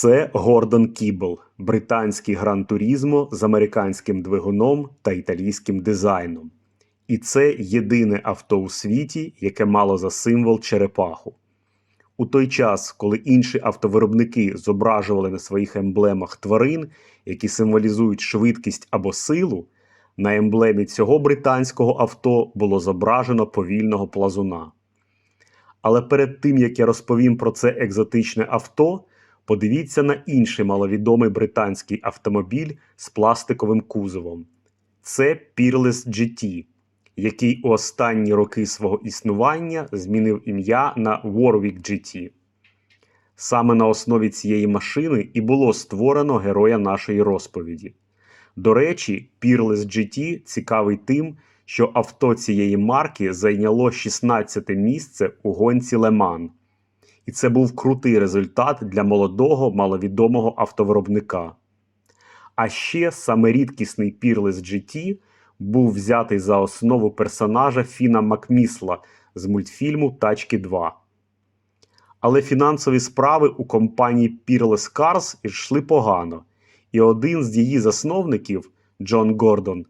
Це Гордон Кібл, британський гран турізмо з американським двигуном та італійським дизайном. І це єдине авто у світі, яке мало за символ черепаху. У той час, коли інші автовиробники зображували на своїх емблемах тварин, які символізують швидкість або силу, на емблемі цього британського авто було зображено повільного плазуна. Але перед тим як я розповім про це екзотичне авто, подивіться на інший маловідомий британський автомобіль з пластиковим кузовом. Це Peerless GT, який у останні роки свого існування змінив ім'я на Warwick GT. Саме на основі цієї машини і було створено героя нашої розповіді. До речі, Peerless GT цікавий тим, що авто цієї марки зайняло 16 місце у гонці Леман. І це був крутий результат для молодого маловідомого автовиробника. А ще саме рідкісний Peerless GT був взятий за основу персонажа Фіна Макмісла з мультфільму Тачки 2. Але фінансові справи у компанії Peerless Cars йшли погано, і один з її засновників, Джон Гордон,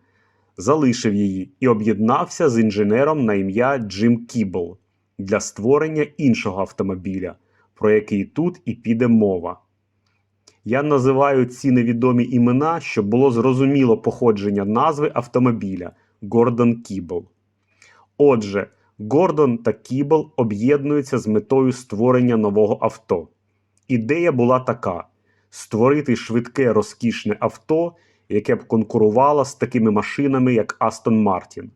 залишив її і об'єднався з інженером на ім'я Джим Кібл для створення іншого автомобіля, про який тут і піде мова. Я називаю ці невідомі імена, щоб було зрозуміло походження назви автомобіля Гордон Кібл. Отже, Гордон та Кібл об'єднуються з метою створення нового авто. Ідея була така: створити швидке розкішне авто, яке б конкурувало з такими машинами, як Астон Мартін.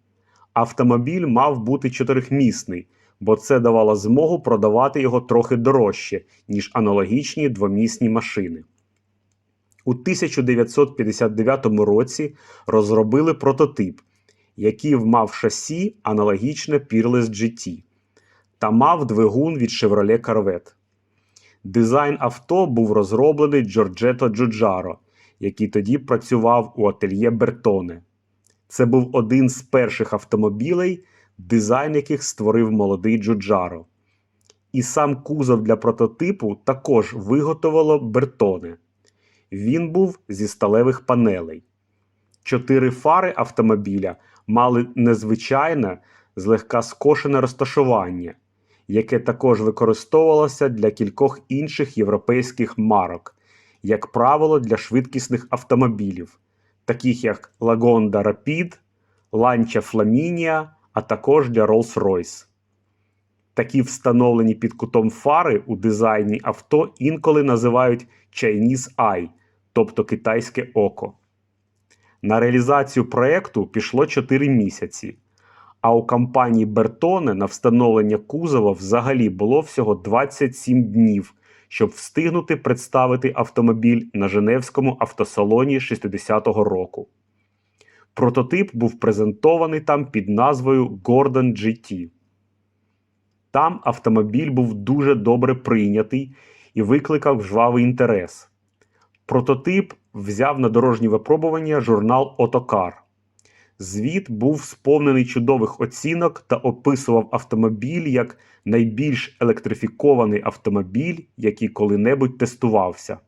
Автомобіль мав бути чотирихмісний, бо це давало змогу продавати його трохи дорожче, ніж аналогічні двомісні машини. У 1959 році розробили прототип, який мав шасі аналогічне Peerless GT та мав двигун від Chevrolet Corvette. Дизайн авто був розроблений Джорджето Джуджаро, який тоді працював у ательє Бертоне. Це був один з перших автомобілей, дизайн яких створив молодий Джуджаро. І сам кузов для прототипу також виготовило Бертоне. Він був зі сталевих панелей. Чотири фари автомобіля мали незвичайне, злегка скошене розташування, яке також використовувалося для кількох інших європейських марок, як правило, для швидкісних автомобілів, таких як Lagonda Rapid, Lancia Flaminia, а також для Rolls-Royce. Такі встановлені під кутом фари у дизайні авто інколи називають Chinese Eye, тобто китайське око. На реалізацію проєкту пішло 4 місяці, а у компанії Бертоне на встановлення кузова взагалі було всього 27 днів, щоб встигнути представити автомобіль на Женевському автосалоні 60-го року. Прототип був презентований там під назвою Gordon GT. Там автомобіль був дуже добре прийнятий і викликав жвавий інтерес. Прототип взяв на дорожні випробування журнал Отокар. Звіт був сповнений чудових оцінок та описував автомобіль як найбільш електрифікований автомобіль, який коли-небудь тестувався.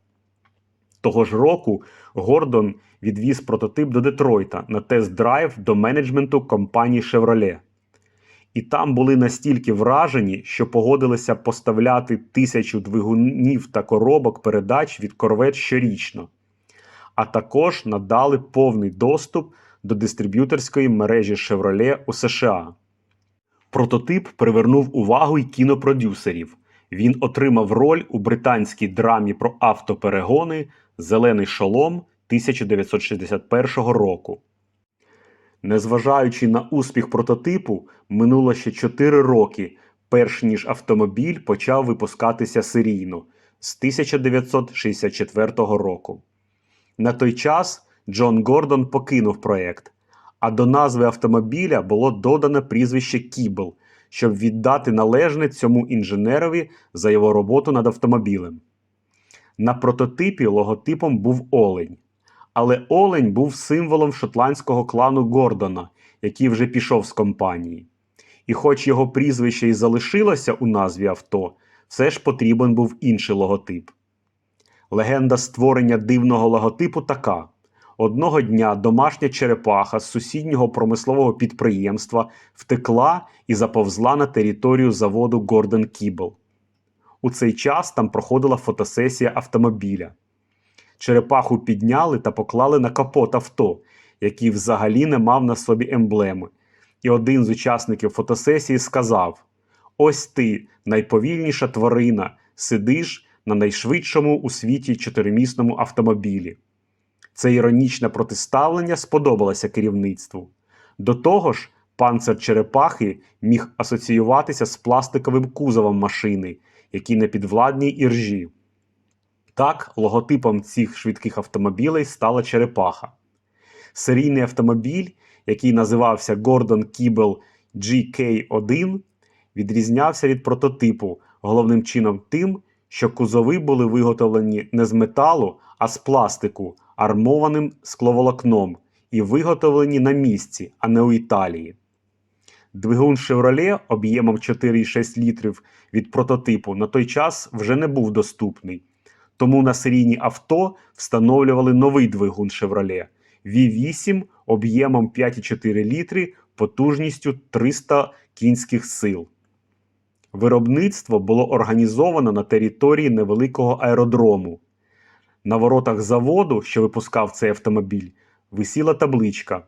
Того ж року Гордон відвіз прототип до Детройта на тест-драйв до менеджменту компанії Chevrolet. І там були настільки вражені, що погодилися поставляти тисячу двигунів та коробок передач від Corvette щорічно, а також надали повний доступ до дистриб'юторської мережі Chevrolet у США. Прототип привернув увагу й кінопродюсерів. Він отримав роль у британській драмі про автоперегони Зелений шолом 1961 року. Незважаючи на успіх прототипу, минуло ще 4 роки, перш ніж автомобіль почав випускатися серійно з 1964 року. На той час Джон Гордон покинув проєкт, а до назви автомобіля було додано прізвище Кібл, щоб віддати належне цьому інженерові за його роботу над автомобілем. На прототипі логотипом був олень. Але Олень був символом шотландського клану Гордона, який вже пішов з компанії. І хоч його прізвище і залишилося у назві авто, все ж потрібен був інший логотип. Легенда створення дивного логотипу така: одного дня домашня черепаха з сусіднього промислового підприємства втекла і заповзла на територію заводу Гордон Кібл. У цей час там проходила фотосесія автомобіля. Черепаху підняли та поклали на капот авто, який взагалі не мав на собі емблеми. І один з учасників фотосесії сказав: Ось ти, найповільніша тварина, сидиш на найшвидшому у світі чотиримісному автомобілі. Це іронічне протиставлення сподобалося керівництву. До того ж, панцир черепахи міг асоціюватися з пластиковим кузовом машини, який не підвладній іржі. Так, логотипом цих швидких автомобілей стала черепаха. Серійний автомобіль, який називався Gordon Kibble GK1, відрізнявся від прототипу головним чином тим, що кузови були виготовлені не з металу, а з пластику, армованим скловолокном, і виготовлені на місці, а не у Італії. Двигун Chevrolet об'ємом 4,6 літрів від прототипу на той час вже не був доступний. Тому на серійні авто встановлювали новий двигун Chevrolet V8 об'ємом 5,4 літри потужністю 300 кінських сил. Виробництво було організовано на території невеликого аеродрому. На воротах заводу, що випускав цей автомобіль, висіла табличка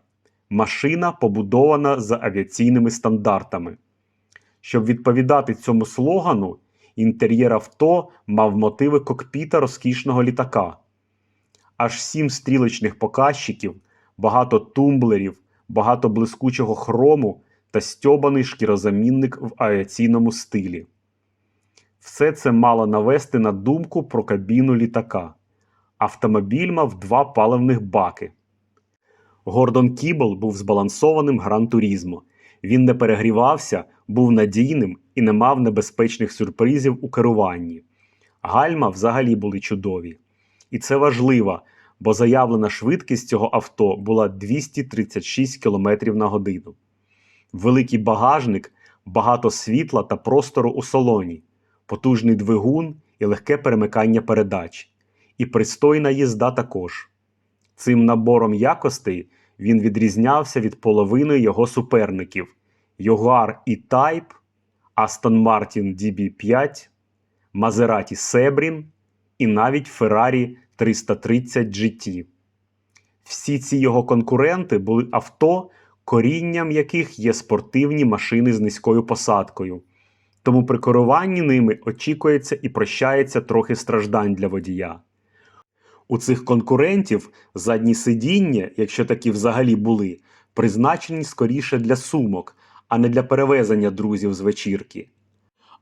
Машина побудована за авіаційними стандартами. Щоб відповідати цьому слогану, інтер'єр авто мав мотиви кокпіта розкішного літака. Аж сім стрілочних показчиків, багато тумблерів, багато блискучого хрому та стьобаний шкірозамінник в авіаційному стилі. Все це мало навести на думку про кабіну літака. Автомобіль мав два паливних баки. Гордон Кібл був збалансованим гран-турізмо. Він не перегрівався, був надійним і не мав небезпечних сюрпризів у керуванні. Гальма взагалі були чудові. І це важливо, бо заявлена швидкість цього авто була 236 км на годину. Великий багажник, багато світла та простору у салоні, потужний двигун і легке перемикання передач. І пристойна їзда також. Цим набором якостей він відрізнявся від половини його суперників Jaguar E-Type, Aston Martin DB5, Maserati Sebring і навіть Ferrari 330 GT. Всі ці його конкуренти були авто, корінням яких є спортивні машини з низькою посадкою. Тому при керуванні ними очікується і прощається трохи страждань для водія. У цих конкурентів задні сидіння, якщо такі взагалі були, призначені скоріше для сумок, а не для перевезення друзів з вечірки.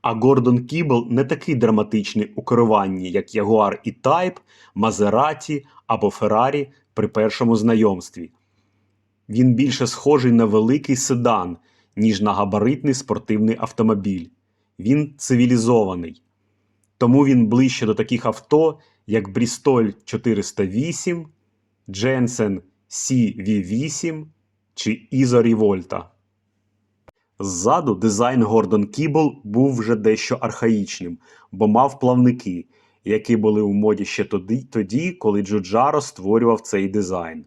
А Гордон Кібл не такий драматичний у керуванні, як Ягуар і Type, Мазераті або Феррарі при першому знайомстві. Він більше схожий на великий седан, ніж на габаритний спортивний автомобіль. Він цивілізований. Тому він ближче до таких авто, як Bristol 408, Jensen CV8 чи Iso Rivolta. Ззаду дизайн Гордон Кібл був вже дещо архаїчним, бо мав плавники, які були у моді ще тоді, тоді, коли Джуджаро створював цей дизайн.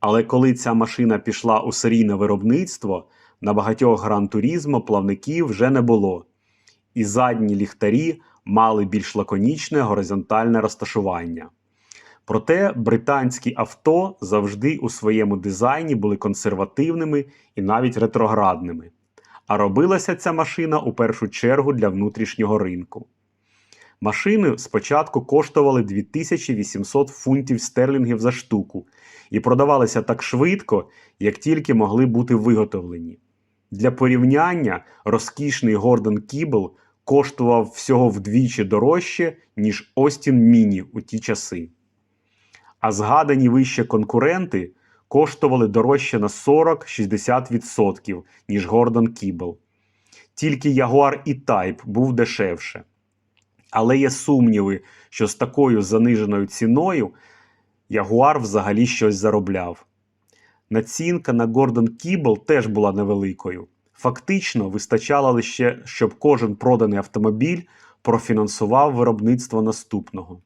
Але коли ця машина пішла у серійне виробництво, на багатьох гран турізмо плавників вже не було, і задні ліхтарі мали більш лаконічне горизонтальне розташування. Проте британські авто завжди у своєму дизайні були консервативними і навіть ретроградними. А робилася ця машина у першу чергу для внутрішнього ринку. Машини спочатку коштували 2800 фунтів стерлінгів за штуку і продавалися так швидко, як тільки могли бути виготовлені. Для порівняння розкішний Гордон Кібл коштував всього вдвічі дорожче, ніж Остін Міні у ті часи. А згадані вище конкуренти коштували дорожче на 40-60%, ніж Гордон Кібл. Тільки Ягуар і Type був дешевше. Але є сумніви, що з такою заниженою ціною Ягуар взагалі щось заробляв. Націнка на Гордон Кібл теж була невеликою. Фактично вистачало лише, щоб кожен проданий автомобіль профінансував виробництво наступного.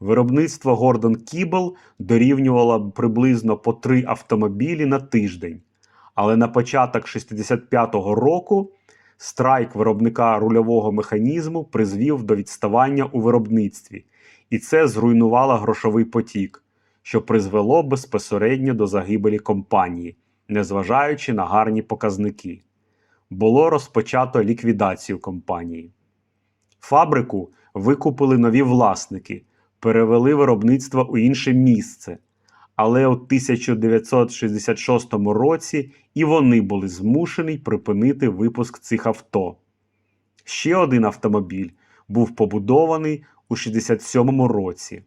Виробництво Гордон Кібл дорівнювало приблизно по три автомобілі на тиждень. Але на початок 65-го року страйк виробника рульового механізму призвів до відставання у виробництві, і це зруйнувало грошовий потік, що призвело безпосередньо до загибелі компанії, незважаючи на гарні показники. Було розпочато ліквідацію компанії. Фабрику викупили нові власники, перевели виробництво у інше місце. Але у 1966 році і вони були змушені припинити випуск цих авто. Ще один автомобіль був побудований у 67 році.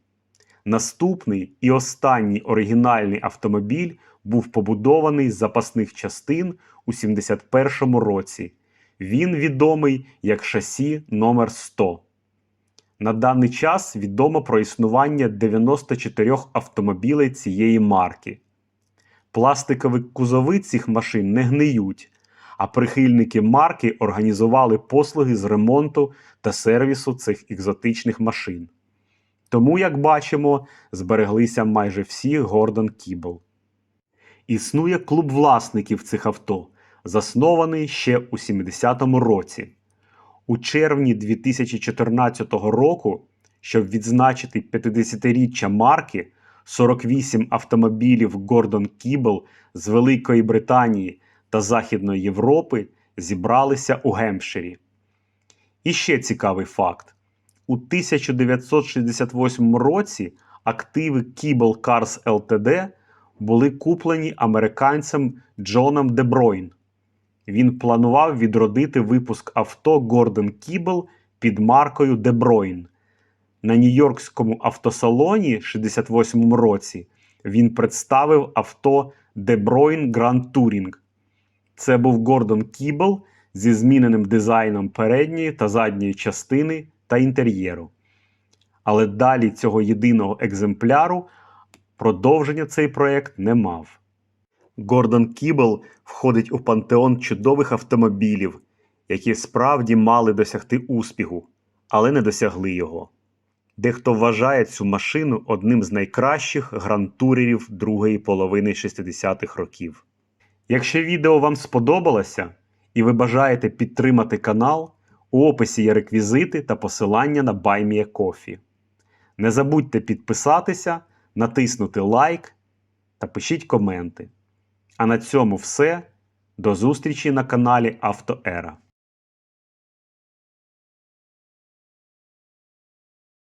Наступний і останній оригінальний автомобіль був побудований з запасних частин у 71 році. Він відомий як шасі номер 100. На даний час відомо про існування 94 автомобілей цієї марки. Пластикові кузови цих машин не гниють, а прихильники марки організували послуги з ремонту та сервісу цих екзотичних машин. Тому, як бачимо, збереглися майже всі Гордон Кібл. Існує клуб власників цих авто, заснований ще у 70-му році. У червні 2014 року, щоб відзначити 50-річчя марки, 48 автомобілів Гордон Кібл з Великої Британії та Західної Європи зібралися у Гемпширі. І ще цікавий факт: у 1968 році активи Kibble Cars Ltd були куплені американцем Джоном Дебройн. Він планував відродити випуск авто Гордон Кібл під маркою Дебройн. На Нью-Йоркському автосалоні 68 році він представив авто Дебройн Grand Touring. Це був Гордон Кібл зі зміненим дизайном передньої та задньої частини та інтер'єру. Але далі цього єдиного екземпляру продовження цей проект не мав. Гордон Кібл входить у пантеон чудових автомобілів, які справді мали досягти успіху, але не досягли його. Дехто вважає цю машину одним з найкращих грантурерів другої половини 60-х років. Якщо відео вам сподобалося і ви бажаєте підтримати канал, у описі є реквізити та посилання на BuyMeACoffee. Не забудьте підписатися, натиснути лайк та пишіть коменти. А на цьому все. До зустрічі на каналі Автоера.